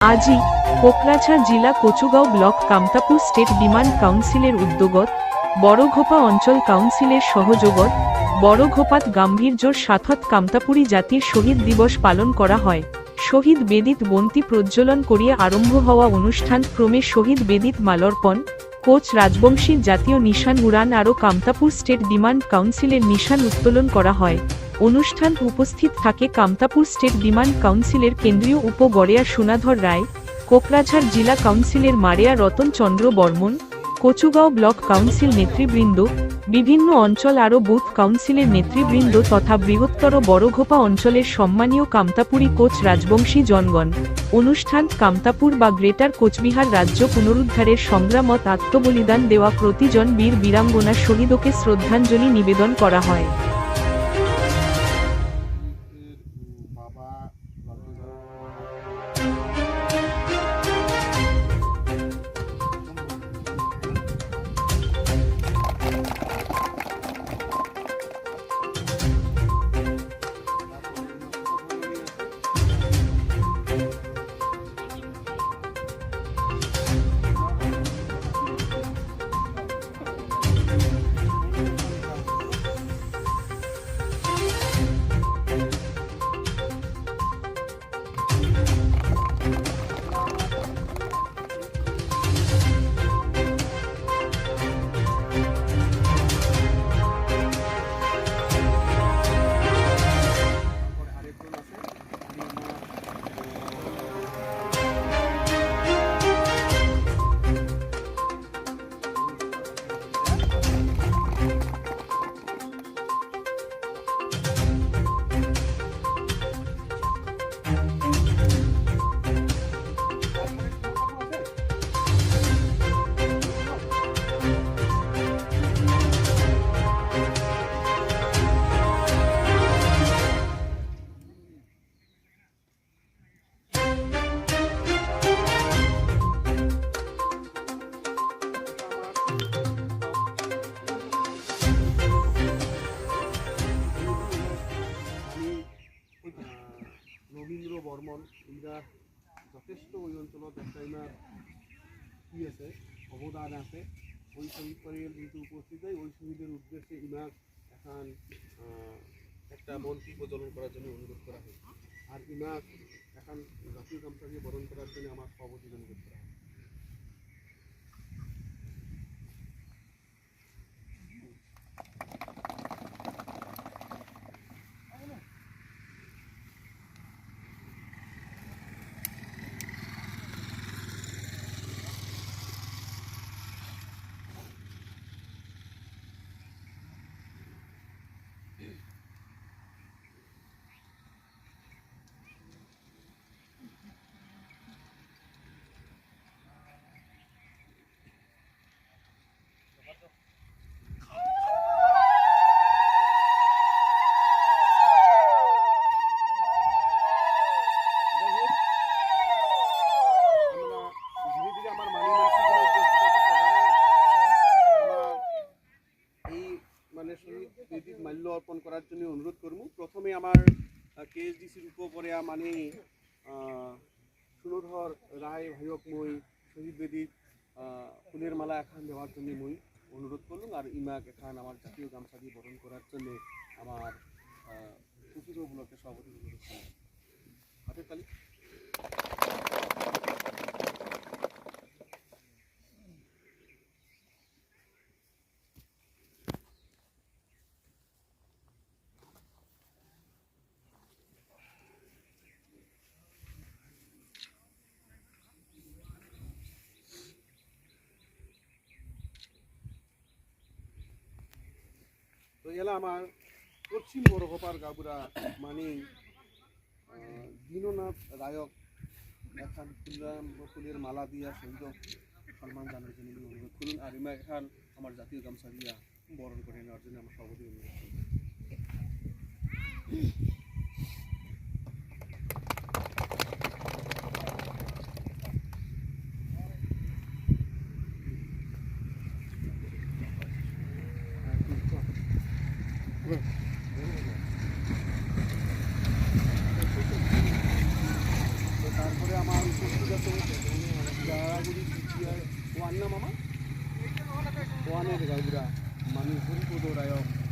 আজই কোকরাঝাড় জেলা Kachugaon block Kamtapur state demand কাউন্সিলের উদ্যোগত বড়ঘোপা অঞ্চল কাউন্সিলের সহযোগত বড়ঘোপাত গাম্ভীর্যর সাথত কামতাপুরী জাতির শহীদ দিবস পালন করা হয়। শহীদ বেদিত বন্তি প্রজ্বলন করিয়া আরম্ভ হওয়া অনুষ্ঠান ক্রমে শহীদ বেদিত মালর্পণ, কোচ রাজবংশীর জাতীয় নিশান উড়ান আরও কামতাপুর স্টেট ডিমান্ড কাউন্সিলের নিশান উত্তোলন করা হয়। অনুষ্ঠান উপস্থিত থাকে কামতাপুর স্টেট ডিমান্ড কাউন্সিলের কেন্দ্রীয় উপ গড়েয়া সোনাধর রায় কোকরাঝাড় জেলা কাউন্সিলের মারিয়া রতন চন্দ্র বর্মন, কচুগাঁও ব্লক কাউন্সিল নেতৃবৃন্দ, বিভিন্ন অঞ্চল আরও বুথ কাউন্সিলের নেতৃবৃন্দ তথা বৃহত্তর বড়ঘোপা অঞ্চলের সম্মানীয় কামতাপুরি কোচ রাজবংশী জনগণ। অনুষ্ঠান কামতাপুর বা গ্রেটার কোচবিহার রাজ্য পুনরুদ্ধারের সংগ্রামত আত্মবলিদান দেওয়া প্রতিজন বীর বীরাঙ্গনা শহীদকে শ্রদ্ধাঞ্জলি নিবেদন করা হয়। বর্মন ইরা যথেষ্ট ওই অঞ্চলত একটা ইনার কি আছে অবদান আছে। ওই শহীদ পরিবার যেহেতু উপস্থিত হয় ওই শহীদের উদ্দেশ্যে ইনার এখন একটা মন্ত্রী প্রচলন করার জন্য অনুরোধ করা হয় আর ইনার এখন জাতীয় কামটাকে বরণ করার জন্য আমার সভাপতি অনুরোধ করা হয় যাই হোক, আমরা ধীরে ধীরে আমার মানি মানসিকগুলো উপস্থিত আছে সবারে আমার এই মানে শহীদ বেদিত মাল্য অর্পণ করার জন্য অনুরোধ করব। প্রথমে আমার কেএসডিসির উপরে মানে আহ, সুরধর রায় ভাইয়ক মই শহীদ আহ, ফুলের মালা এখান দেওয়ার জন্য মই অনুরোধ করলাম। আর ইমাক এখান আমার জাতীয় গামছা দিয়ে বরণ করার জন্য আমার কুচির ব্লকের সভাপতি অনুরোধ করলাম। হাতের তালি। এলা আমার পশ্চিম বড়গোপার গাবুরা মানে দীননাথ রায়ক এখান ফুলের মালা দিয়া শহীদ সম্মান জানার জন্য অনুরোধ করুন। আর ইমা এখন আমার জাতীয় গামছা দিয়া বরণ করে নেওয়ার জন্য আমার সভাপতি অনুরোধ করুন। তারপরে আমার উপস্থিত আছে গাড়াগুড়ি ওয়ান না মামা ওয়ানের মানুষ